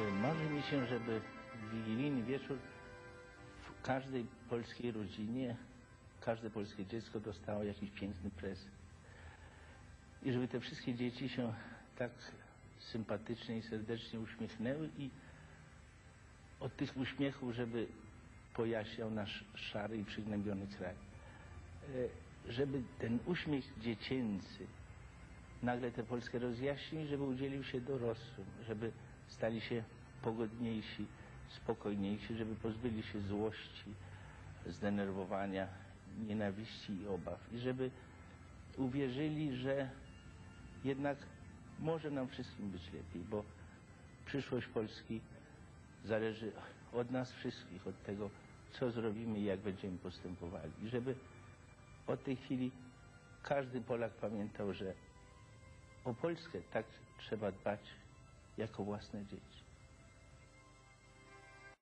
Y, Marzy mi się, żeby w wigilijny wieczór w każdej polskiej rodzinie, każde polskie dziecko dostało jakiś piękny prezent. I żeby te wszystkie dzieci się tak sympatycznie i serdecznie uśmiechnęły i od tych uśmiechów, żeby pojaśniał nasz szary i przygnębiony kraj. E, Żeby ten uśmiech dziecięcy nagle tę Polskę rozjaśnił, żeby udzielił się dorosłym, żeby stali się pogodniejsi, spokojniejsi, żeby pozbyli się złości, zdenerwowania, nienawiści i obaw. I żeby uwierzyli, że jednak może nam wszystkim być lepiej, bo przyszłość Polski zależy od nas wszystkich, od tego, co zrobimy i jak będziemy postępowali. I żeby od tej chwili każdy Polak pamiętał, że o Polskę tak trzeba dbać jako własne dzieci.